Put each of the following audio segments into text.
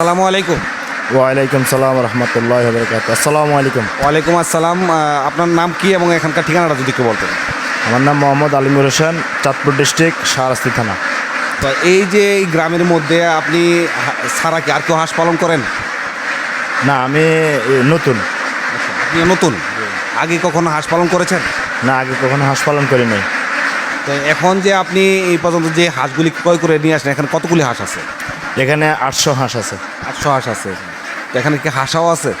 আসসালামু আলাইকুম। ওয়ালাইকুম সালাম রহমতুল্লাহ বরকাত আসসালামু আলাইকুম। ওয়ালাইকুম আসসালাম। আপনার নাম কি এবং এখানকার ঠিকানাটা যদি একটু বলতেন? আমার নাম মোহাম্মদ আলিমুর হোসেন চাঁদপুর ডিস্ট্রিক্ট শাহরাস্তি থানা। তো এই যে এই গ্রামের মধ্যে আপনি ছাড়া কি আর কেউ হাঁস পালন করেন? না আমি নতুন। আপনি নতুন? আগে কখনো হাঁস পালন করেছেন? না আগে কখনো হাঁস পালন করি নাই। তো এখন যে আপনি এই পর্যন্ত যে হাঁসগুলি ক্রয় করে নিয়ে আসেন এখানে কতগুলি হাঁস আছে? এখানে আটশো হাঁস আছে। আটশো হাঁস আছে। এখানে কি হাঁসাও আছে?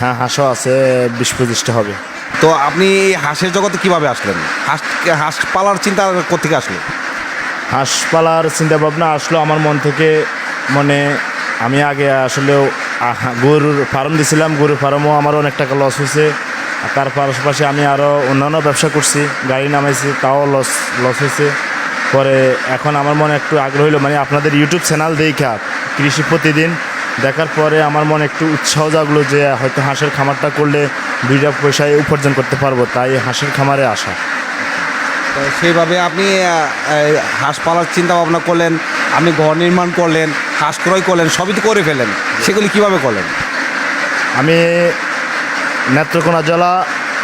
হ্যাঁ হাঁসও আছে বিশ পঁচিশটা হবে। তো আপনি হাঁসের জগতে কীভাবে আসলেন? হাঁস হাঁস পালার চিন্তা কোথেকে আসলো? হাঁস পালার চিন্তা ভাবনা আসলো আমার মন থেকে। মানে আমি আগে আসলেও আহা- গরুর ফার্ম দিছিলাম গরুর ফার্মও আমার অনেক টাকা লস হয়েছে। আর তার পাশাপাশি আমি আরও অন্যান্য ব্যবসা করছি গাড়ি নামাইছি তাও লস লস হয়েছে। পরে এখন আমার মনে একটু আগ্রহ হলো মানে আপনাদের ইউটিউব চ্যানেল দেখা কৃষি প্রতিদিন দেখার পরে আমার মনে একটু উৎসাহ জাগলো যে হয়তো হাঁসের খামারটা করলে দুইটা পয়সায় উপার্জন করতে পারব তাই হাঁসের খামারে আসা। তো সেইভাবে আপনি হাঁস পালার চিন্তা ভাবনা করলেন আপনি ঘর নির্মাণ করলেন হাঁস ক্রয় করলেন সবই তো করে ফেলেন। সেগুলি কীভাবে করলেন? আমি নেত্রকোনা জেলা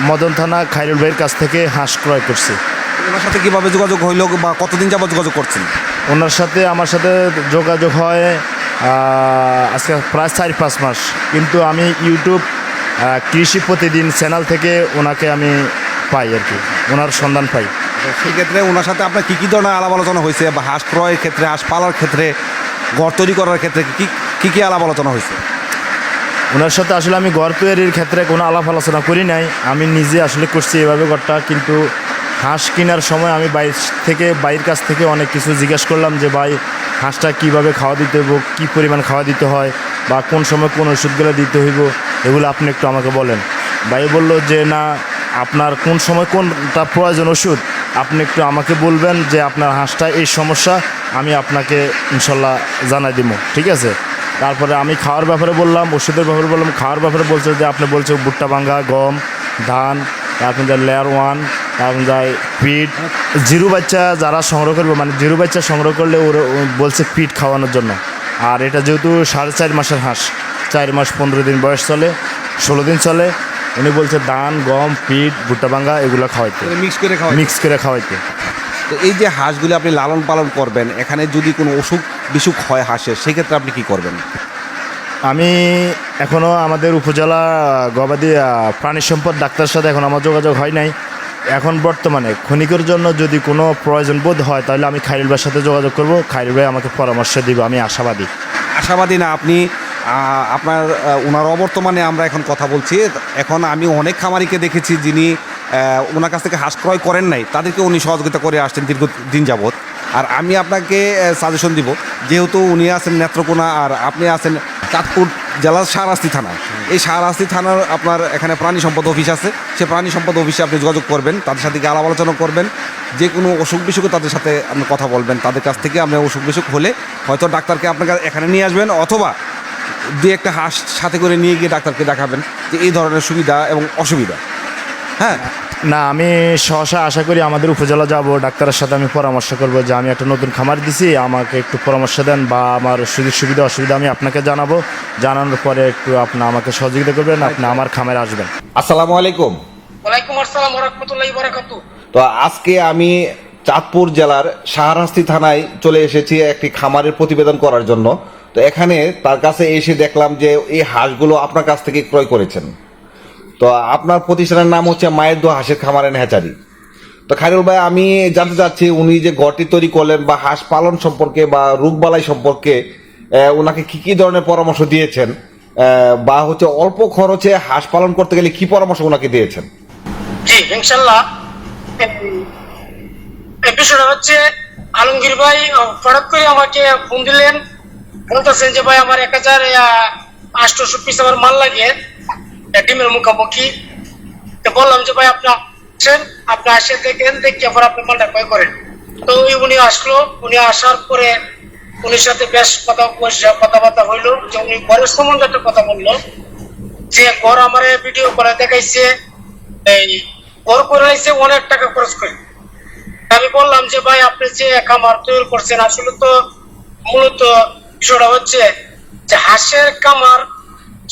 মদন থানা খাইরুল ভাইয়ের কাছ থেকে হাঁস ক্রয় করছি। ওনার সাথে কীভাবে যোগাযোগ হইল বা কতদিন যাবত যোগাযোগ করছেন? ওনার সাথে আমার সাথে যোগাযোগ হয় আজকে প্রায় চার পাঁচ মাস। কিন্তু আমি ইউটিউব কৃষি প্রতিদিন চ্যানেল থেকে ওনাকে আমি পাই আর কি ওনার সন্ধান পাই। সেক্ষেত্রে ওনার সাথে আপনার কী কী ধরনের আলাপ আলোচনা হয়েছে? বা হাঁস ক্রয়ের ক্ষেত্রে হাঁস পালার ক্ষেত্রে ঘর তৈরি করার ক্ষেত্রে কী কী কী আলাপ আলোচনা হয়েছে? ওনার সাথে আসলে আমি ঘর তৈরির ক্ষেত্রে কোনো আলাপ আলোচনা করি নাই। আমি নিজে আসলে করছি এভাবে ঘরটা কিন্তু হাঁস কেনার সময় আমি বাইর থেকে, বাইরের কাছ থেকে অনেক কিছু জিজ্ঞেস করলাম যে, ভাই, হাঁসটা কীভাবে খাওয়া দিতে হইব? কী পরিমাণ খাওয়া দিতে হয়? বা কোন সময় কোন ওষুধগুলো দিতে হইব? এগুলো আপনি একটু আমাকে বলেন। ভাই বলল যে, না, আপনার কোন সময় কোনটা প্রয়োজন ওষুধ? আপনি একটু আমাকে বলবেন যে, আপনার হাঁসটা এই সমস্যা, আমি আপনাকে ইনশাল্লাহ জানাই দিব। ঠিক আছে? তারপরে আমি খাওয়ার ব্যাপারে বললাম, ওষুধের ব্যাপারে বললাম। খাওয়ার ব্যাপারে বলছে যে, আপনি বলছে ভুট্টা ভাঙ্গা গম, ধান যায় লেয়ার ওয়ান যায় পিট জিরু বাচ্চা যারা সংগ্রহ করবে মানে জিরু বাচ্চা সংগ্রহ করলে ওরা বলছে পিট খাওয়ানোর জন্য। আর এটা যেহেতু সাড়ে চার মাসের হাঁস চার মাস পনেরো দিন বয়স চলে ষোলো দিন চলে উনি বলছে ধান গম পিট ভুট্টা ভাঙ্গা এগুলো খাওয়াইতে। মিক্স করে খাওয়া মিক্স করে খাওয়াইতে। তো এই যে হাঁসগুলি আপনি লালন পালন করবেন এখানে যদি কোনো অসুখ বিসুখ হয় হাঁসের সেক্ষেত্রে আপনি কি করবেন? আমি এখনও আমাদের উপজেলা গবাদি প্রাণী সম্পদ ডাক্তারের সাথে এখন আমার যোগাযোগ হয় নাই। এখন বর্তমানে ক্ষণিকের জন্য যদি কোনো প্রয়োজন বোধ হয়, তাহলে আমি খাইরুল ভাইয়ের সাথে যোগাযোগ করব। খাইরুল ভাই আমাকে পরামর্শ দিব, আমি আশাবাদী। আশাবাদী না, আপনি আপনার ওনার অবর্তমানে আমরা এখন কথা বলছি। এখন আমি অনেক খামারিকে দেখেছি যিনি ওনার কাছ থেকে হাঁস ক্রয় করেন নাই, তাদেরকে উনি সহযোগিতা করে আসছেন দীর্ঘ দিন যাবৎ। আর আমি আপনাকে সাজেশন দিব, যেহেতু উনি আছেন নেত্রকোনা, আর আপনি আছেন চাঁদপুর জেলার শাহরাস্তি থানা। এই শাহরাস্তি থানার আপনার এখানে প্রাণী সম্পদ অফিস আছে। সে প্রাণী সম্পদ অফিসে আপনি যোগাযোগ করবেন, তাদের সাথে আলাপ আলোচনা করবেন। যে কোনো অসুখ বিসুখে তাদের সাথে আপনি কথা বলবেন। তাদের কাছ থেকে আপনি অসুখ বিসুখ হলে হয়তো ডাক্তারকে আপনার এখানে নিয়ে আসবেন অথবা দুই একটা হাঁস সাথে করে নিয়ে গিয়ে ডাক্তারকে দেখাবেন যে এই ধরনের সুবিধা এবং অসুবিধা। হ্যাঁ? না আমি সহসা আশা করি আমাদের উপজেলা যাব ডাক্তারের সাথে আমি পরামর্শ করব যে আমি একটা নতুন খামার দিছি আমাকে একটু পরামর্শ দেন বা আমার সুযোগ সুবিধা অসুবিধা আমি আপনাকে জানাব। জানানোর পরে একটু আপনি আমাকে সহযোগিতা করবেন আপনি আমার খামারে আসবেন। আসসালামু আলাইকুম। ওয়ালাইকুম আসসালাম রহমতুল্লাহ বারাকাতু তো আজকে আমি চাঁদপুর জেলার শাহরাস্তি থানায় চলে এসেছি একটি খামারের প্রতিবেদন করার জন্য। তো এখানে তার কাছে এসে দেখলাম যে এই হাঁসগুলো আপনার কাছ থেকে ক্রয় করেছেন। তো আপনার প্রতিষ্ঠানের নাম হচ্ছে মায়ের দো হাঁসের খামারের হ্যাচারি তো খাইরুল ভাই, আমি জানতে চাচ্ছি, উনি যে ঘরটি তৈরি করলেন বা হাঁস পালন সম্পর্কে বা রোগবালাই সম্পর্কে ওনাকে কি কি ধরনের পরামর্শ দিয়েছেন? বা হচ্ছে অল্প খরচে হাঁস পালন করতে গেলে কি পরামর্শ ওনাকে দিয়েছেন? জি, ইনশাল্লাহ। বিষয়টা হচ্ছে, আলমগীর ভাই হঠাৎ করে আমাকে ফোন দিলেন। বলতেছেন যে, ভাই, আমার এক হাজার আটশোশো পিস আমার মাল লাগে। ডিমের মুখামুখি। তো বললাম যে, ভাই, আপনি আসেন, আপনি আসে দেখেন দেখে আবার আপনি মালটা ক্রয় করেন। তো উনি আসলো। উনি আসার পরে উনির সাথে বেশ কথা কথাবার্তা হইল। যে উনি ঘরের সম্বন্ধে একটা কথা বলল। যে ঘর আমার ভিডিও করে দেখাইছে, এই ঘর করে আইছে অনেক টাকা খরচ করে। আমি বললাম যে, ভাই, আপনি যে খামার তৈরি করছেন, আসলে তো মূলত বিষয়টা হচ্ছে যে হাঁসের কামার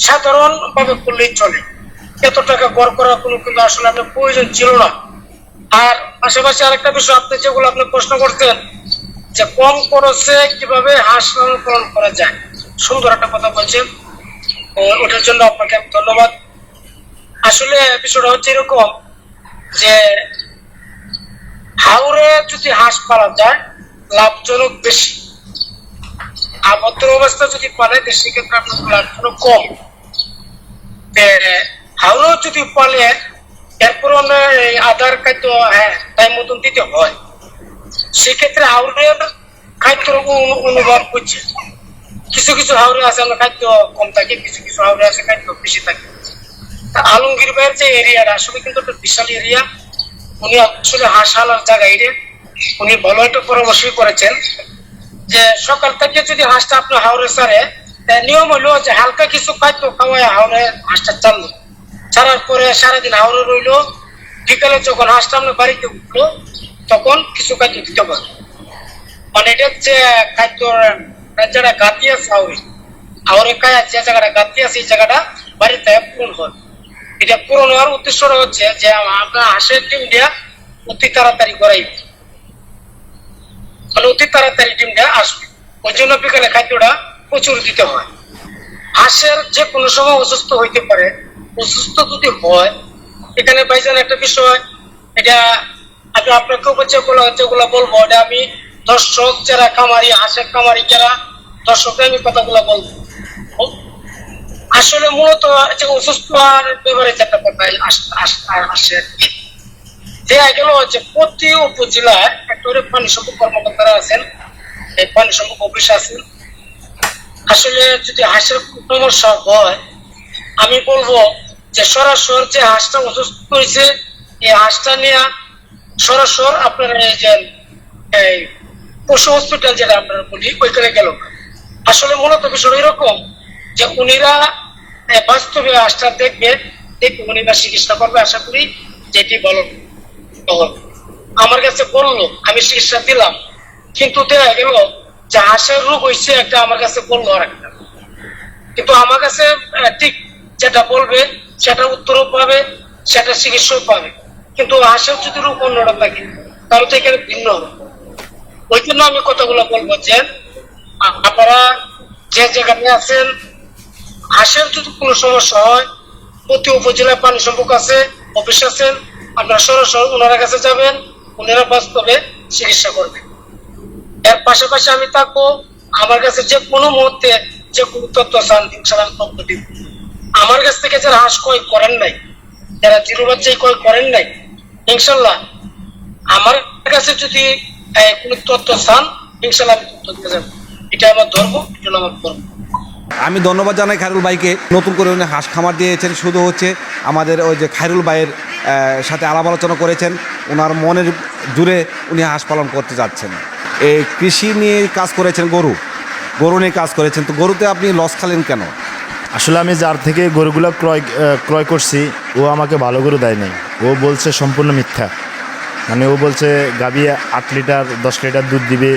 সাধারণ ভাবে করলেই চলে। এত টাকা গড় করার কোনো কিন্তু আসলে আপনার প্রয়োজন ছিল না। আর পাশাপাশি আরেকটা বিষয়, আপনি যেগুলো আপনি প্রশ্ন করতেন যে কম খরচে কীভাবে হাঁস লালন পালন করা যায়, সুন্দর একটা কথা বলছেন। ওটার জন্য আপনাকে ধন্যবাদ। আসলে বিষয়টা হচ্ছে এরকম যে হাওড়ে যদি হাঁস পালা যায়, লাভজনক বেশি। আবদ্ধ অবস্থা যদি পালে সেক্ষেত্রে আপনার লাভজনক কম। হাওড়েও যদি পালে এরপর আধার খাদ্য হ্যাঁ টাইম মতন দিতে হয়। সেক্ষেত্রে হাওড়ের খাদ্যের অনু- অনুভব করছে। কিছু কিছু হাওড়ে আছে, আমরা খাদ্য কম থাকে, কিছু কিছু হাওড়ে আছে খাদ্য বেশি থাকে। আলমগীর ভাইয়ের যে এরিয়াটা, আসলে কিন্তু একটা বিশাল এরিয়া। উনি আসলে হাঁস হালার জায়গা এটা উনি ভালো একটা পরামর্শই করেছেন যে সকাল থেকে যদি হাঁসটা আপনার হাওড়ে তা নিয়ম হলো যে হালকা কিছু খাদ্য খাওয়ায় হাওড়ে হাঁসটা চাললো। ছাড়ার পরে সারাদিন হাওড়ে রইল। বিকালে যখন হাঁসটা আপনার বাড়িতে উঠল, তখন কিছু খাদ্য দিতে পারে মানে এটা যে খাদ্য যেটা গাতি আছে হাওড়ে হাওড়ে খায় যে জায়গাটা গাতি আছে, এই জায়গাটা বাড়িতে পূরণ হয়। এটা পূরণ হওয়ার উদ্দেশ্যটা হচ্ছে যে আমরা হাঁসের ডিমটা অতি তাড়াতাড়ি করাই মানে অতি তাড়াতাড়ি ডিমটা আসবে। ওই জন্য বিকালে খাদ্যটা প্রচুর দিতে হয়। হাঁসের যে কোনো সময় অসুস্থ হইতে পারে, অসুস্থ যদি হয়, এখানে ভাইজান একটা বিষয়, এটা আমি আপনাকেও যেগুলো যেগুলো বলব, এটা আমি দর্শক যারা খামারি, হাঁসের খামারি যারা, দর্শকরা আমি কথাগুলো বলব। আসলে মূলত যে অসুস্থ আর ব্যাপারে যেটা কথা আস- দেখা গেল যে প্রতি উপজেলায় একটা পানি সম্পদ কর্মকর্তারা আছেন পানি সম্পদ অফিস আছেন। আসলে যদি হাঁসের সমস্যা হয়, আমি বলব যে সরাসর যে হাঁসটা অসুস্থ হয়েছে, এই হাঁসটা নিয়ে সরাসর আপনার এই যে, এই পশু হসপিটাল যেটা আপনারা বলি, ওইখানে গেল আসলে মূলত বিষয় এরকম যে উনিরা বাস্তবে হাঁসটা দেখবে দেখবে উনিরা চিকিৎসা করবে, আশা করি যেটি বলো। আমার কাছে বলল, আমি চিকিৎসা দিলাম, কিন্তু দেখা গেল যে রোগ হয়েছে একটা আমার কাছে বলল আর একটা। কিন্তু আমার কাছে ঠিক যেটা বলবে, সেটা উত্তরও পাবে, সেটা চিকিৎসাও পাবে। কিন্তু হাঁসের যদি রোগ অন্যটা থাকে, তাহলে তো এখানে ভিন্ন হবে। ওই জন্য আমি কথাগুলো বলব যে আপনারা যে জায়গাতে আছেন হাঁসের যদি কোনো সমস্যা হয়, প্রতি উপজেলায় পানি সম্পর্ক আছে, অফিস আছেন, আপনারা সরাসরি ওনার কাছে যাবেন, ওনারা বাস্তবে চিকিৎসা করবেন। এর পাশাপাশি আমি থাকব আমার কাছে যে কোনো মুহূর্তে যে কোনো তথ্য চান ইনশাল্লাহ তথ্য আমার কাছ থেকে যারা হাঁস ক্রয় করেন নাই, যারা জিরো বাচ্চাই ক্রয় করেন নাই ইনশাল্লাহ আমার কাছে যদি কোনো তথ্য চান ইনশাল্লাহ আমি তথ্য দিয়ে যাব। এটা আমার ধর্ম, এটা আমার ধর্ম আমি ধন্যবাদ জানাই খায়রুল ভাইকে। নতুন করে উনি হাঁস খামার দিয়েছেন। শুধু হচ্ছে আমাদের ওই যে খায়রুল ভাইয়ের সাথে আলাপ আলোচনা করেছেন। ওনার মনের জুড়ে উনি হাঁস পালন করতে যাচ্ছেন। এই কৃষি নিয়ে কাজ করেছেন গরু। গরু নিয়ে কাজ করেছেন। তো গরুতে আপনি লস খালেন কেন? আসলে আমি যার থেকে গরুগুলো ক্রয় ক্রয় করছি, ও আমাকে ভালো গরু দেয় নাই। ও বলছে সম্পূর্ণ মিথ্যা। মানে ও বলছে গাবি আট লিটার, দশ লিটার দুধ দিবে,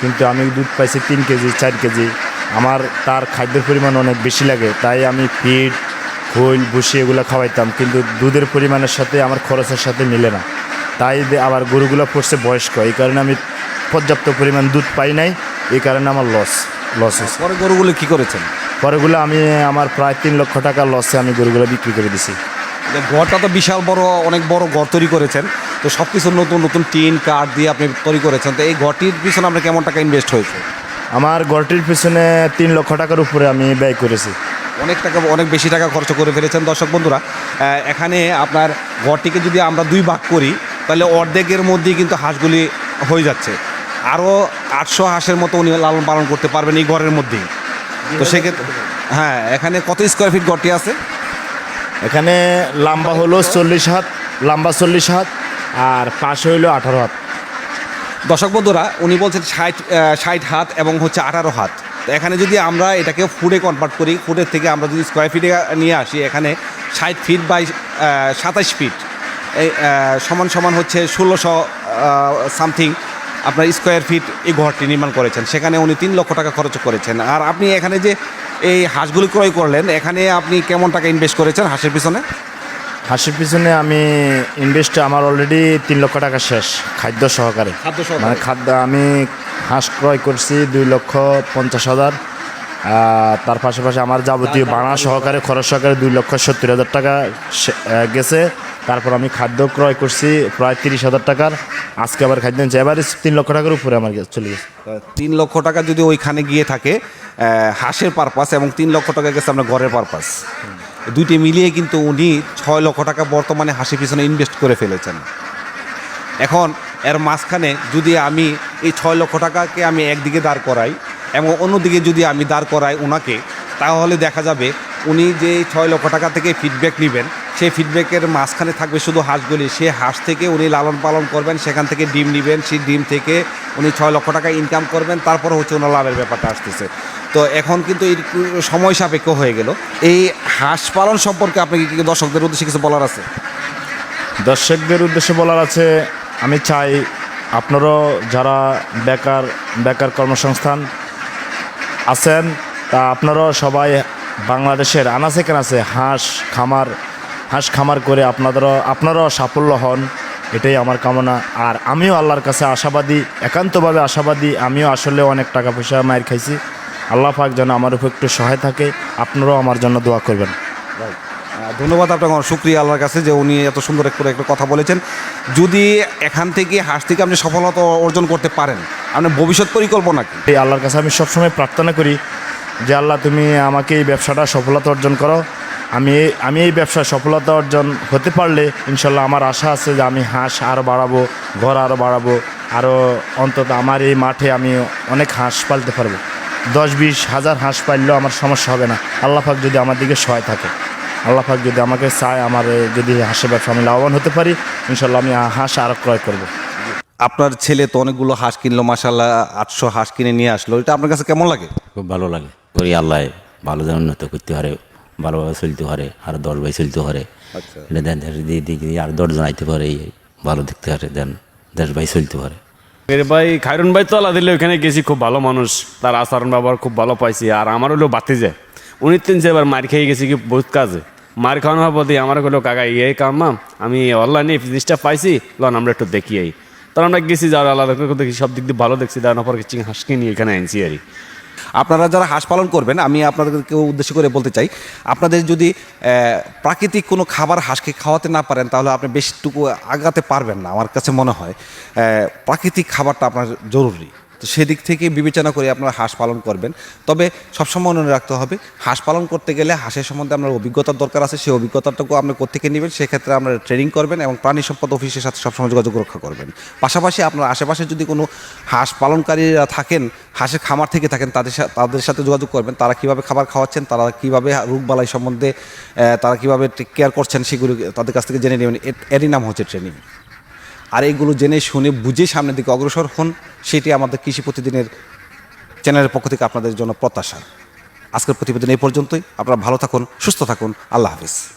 কিন্তু আমি দুধ পাইছি তিন কেজি, চার কেজি। আমার তার খাদ্যের পরিমাণ অনেক বেশি লাগে তাই আমি ফিড খৈল ভুসি এগুলো খাওয়াইতাম কিন্তু দুধের পরিমাণের সাথে আমার খরচের সাথে মিলে না। তাই আবার গরুগুলো পড়ছে বয়স্ক এই কারণে আমি পর্যাপ্ত পরিমাণ দুধ পাই নাই এই কারণে আমার লস লস হয়েছে। পরে গরুগুলো কী করেছেন? পরেগুলো আমি আমার প্রায় তিন লক্ষ টাকা লসে আমি গরুগুলো বিক্রি করে দিছি। ঘরটা তো বিশাল বড় অনেক বড় ঘর তৈরি করেছেন তো সব কিছু নতুন নতুন টিন কাঠ দিয়ে আপনি তৈরি করেছেন তো এই ঘরটির পিছনে আপনার কেমন টাকা ইনভেস্ট হয়েছে? আমার ঘরটির পিছনে তিন লক্ষ টাকার উপরে আমি ব্যয় করেছি। অনেক টাকা অনেক বেশি টাকা খরচ করে ফেলেছেন দর্শক বন্ধুরা। এখানে আপনার ঘরটিকে যদি আমরা দুই ভাগ করি তাহলে অর্ধেকের মধ্যেই কিন্তু হাঁসগুলি হয়ে যাচ্ছে। আরও আটশো হাঁসের মতো উনি লালন পালন করতে পারবেন এই ঘরের মধ্যেই। তো সেক্ষেত্রে হ্যাঁ এখানে কত স্কোয়ার ফিট ঘরটি আছে? এখানে লম্বা হলো চল্লিশ হাত লম্বা চল্লিশ হাত আর পাশে হইল আঠারো হাত। দর্শক বন্ধুরা, উনি বলছেন ষাট ষাট হাত এবং হচ্ছে আঠারো হাত। তো এখানে যদি আমরা এটাকে ফুডে কনভার্ট করি ফুডের থেকে আমরা যদি স্কোয়ার ফিটে নিয়ে আসি, এখানে ষাট ফিট বাই সাতাশ ফিট এই সমান সমান হচ্ছে ষোলোশো সামথিং আপনার স্কোয়ার ফিট এই ঘরটি নির্মাণ করেছেন। সেখানে উনি তিন লক্ষ টাকা খরচ করেছেন। আর আপনি এখানে যে এই হাঁসগুলি ক্রয় করলেন, এখানে আপনি কেমন টাকা ইনভেস্ট করেছেন হাঁসের পিছনে? হাঁসের পিছনে আমি ইনভেস্ট আমার অলরেডি তিন লক্ষ টাকা শেষ খাদ্য সহকারে। খাদ্য মানে খাদ্য আমি হাঁস ক্রয় করছি দুই লক্ষ পঞ্চাশ হাজার। তার পাশাপাশি আমার যাবতীয় বানা সহকারে খরচ সহকারে দুই লক্ষ সত্তর হাজার টাকা গেছে। তারপর আমি খাদ্য ক্রয় করছি প্রায় তিরিশ হাজার টাকার। আজকে আবার খাদ্য নিচ্ছি এবারে তিন লক্ষ টাকার উপরে আমার চলে গেছে। তিন লক্ষ টাকা যদি ওইখানে গিয়ে থাকে হাঁসের পারপাস এবং তিন লক্ষ টাকা গেছে আপনার ঘরের পারপাস দুইটি মিলিয়ে কিন্তু উনি ছয় লক্ষ টাকা বর্তমানে হাসি পিছনে ইনভেস্ট করে ফেলেছেন। এখন এর মাঝখানে যদি আমি এই ছয় লক্ষ টাকাকে আমি একদিকে দাঁড় করাই এবং অন্যদিকে যদি আমি দাঁড় করাই ওনাকে তাহলে দেখা যাবে উনি যে ছয় লক্ষ টাকা থেকে ফিডব্যাক নেবেন সেই ফিডব্যাকের মাঝখানে থাকবে শুধু হাঁসগুলি। সে হাঁস থেকে উনি লালন পালন করবেন, সেখান থেকে ডিম নেবেন, সেই ডিম থেকে উনি ছয় লক্ষ টাকা ইনকাম করবেন, তারপর হচ্ছে ওনার লাভের ব্যাপারটা আসতেছে। তো এখন কিন্তু এই সময় সাপেক্ষ হয়ে গেল। এই হাঁস পালন সম্পর্কে আপনি কি দর্শকদের উদ্দেশ্যে কিছু বলার আছে? দর্শকদের উদ্দেশ্যে বলার আছে, আমি চাই আপনারাও যারা বেকার বেকার কর্মসংস্থান আছেন, তা আপনারাও সবাই বাংলাদেশের আনাচে কানাচে হাঁস, খামার হাঁস খামার করে আপনাদেরও আপনারাও সাফল্য হন এটাই আমার কামনা। আর আমিও আল্লাহর কাছে আশাবাদী একান্তভাবে আশাবাদী আমিও আসলে অনেক টাকা পয়সা মায়ের খাইছি। আল্লাহ পাক যেন আমার উপর একটু সহায় থাকে আপনারাও আমার জন্য দোয়া করবেন। ধন্যবাদ আপনাকে শুক্রিয়া আল্লাহর কাছে যে উনি এত সুন্দর করে একটা কথা বলেছেন। যদি এখান থেকে হাঁস থেকে আপনি সফলতা অর্জন করতে পারেন আপনার ভবিষ্যৎ পরিকল্পনা কি? এই আল্লাহর কাছে আমি সবসময় প্রার্থনা করি যে আল্লাহ তুমি আমাকে এই ব্যবসাটা সফলতা অর্জন করো। আমি আমি এই ব্যবসায় সফলতা অর্জন হতে পারলে ইনশাল্লাহ আমার আশা আছে যে আমি হাঁস আরও বাড়াবো ঘর আরও বাড়াবো আরও অন্তত আমার এই মাঠে আমি অনেক হাঁস পালতে পারব। দশ বিশ হাজার হাঁস পাললেও আমার সমস্যা হবে না। আল্লাহ পাক যদি আমার দিকে সহায় থাকে আল্লাহ পাক যদি আমাকে চায় আমার যদি হাঁসের ব্যবসা আমি লাভবান হতে পারি ইনশাল্লাহ আমি হাঁস আরও ক্রয় করব। আপনার ছেলে তো অনেকগুলো হাঁস কিনলো মাসাল্লাহ আটশো হাঁস কিনে নিয়ে আসলো। এটা আপনার কাছে কেমন লাগে? খুব ভালো লাগে। করি আল্লাহ ভালো যেন উন্নত করতে পারে। ভালোভাবে চলতে পারে আর দশ ভাই চলতে পারে। আচ্ছা। এটা দেন আর দশজন আইতে পারে ভালো দেখতে পারে দেন দেশ ভাই চলতে পারে। ভাই খায়রুন ভাই তো আল্লাহ দিলে ওখানে গেছি খুব ভালো মানুষ। তার আচরণ ব্যবহার খুব ভালো পাইছি আর আমার হলো বাতি যায় উনি তিন যে এবার মার খেয়ে গেছি কি বহুত কাজে। মার খাওয়ানোর প্রতি আমার হলো কাকা ইয়ে কামাম আমি অনলাইনে জিনিসটা পাইছি লন আমরা একটু দেখি এই তখন আমরা গেছি যারা আলাদা করে দেখি সব দিক দিয়ে ভালো দেখছি তার পর চিং হাঁসকে নিয়ে এখানে আনছি আর কি। আপনারা যারা হাঁস পালন করবেন, আমি আপনাদেরকে উদ্দেশ্য করে বলতে চাই, আপনাদের যদি প্রাকৃতিক কোনো খাবার হাঁসকে খাওয়াতে না পারেন, তাহলে আপনি বেশিটুকু আগাতে পারবেন না, আমার কাছে মনে হয়। প্রাকৃতিক খাবারটা আপনার জরুরি। তো সেদিক থেকে বিবেচনা করে আপনারা হাঁস পালন করবেন। তবে সবসময় মনে রাখতে হবে, হাঁস পালন করতে গেলে হাঁসের সম্বন্ধে আপনার অভিজ্ঞতার দরকার আছে, সেই অভিজ্ঞতাটুকু আপনি কোথেকে নেবেন, সেক্ষেত্রে আপনারা ট্রেনিং করবেন এবং প্রাণী সম্পদ অফিসের সাথে সবসময় যোগাযোগ রক্ষা করবেন। পাশাপাশি আপনার আশেপাশে যদি কোনো হাঁস পালনকারীরা থাকেন, হাঁসের খামার থেকে থাকেন, তাদের তাদের সাথে যোগাযোগ করবেন, তারা কীভাবে খাবার খাওয়াচ্ছেন, তারা কীভাবে রোগবালাই সম্বন্ধে তারা কীভাবে কেয়ার করছেন, সেগুলো তাদের কাছ থেকে জেনে নেবেন। এর- এরই নাম হচ্ছে ট্রেনিং আর এইগুলো জেনে শুনে বুঝে সামনের দিকে অগ্রসর হন, সেটি আমাদের কৃষি প্রতিদিনের চ্যানেলের পক্ষ থেকে আপনাদের জন্য প্রত্যাশা। আজকের প্রতিবেদন এই পর্যন্তই। আপনারা ভালো থাকুন, সুস্থ থাকুন। আল্লাহ হাফিজ।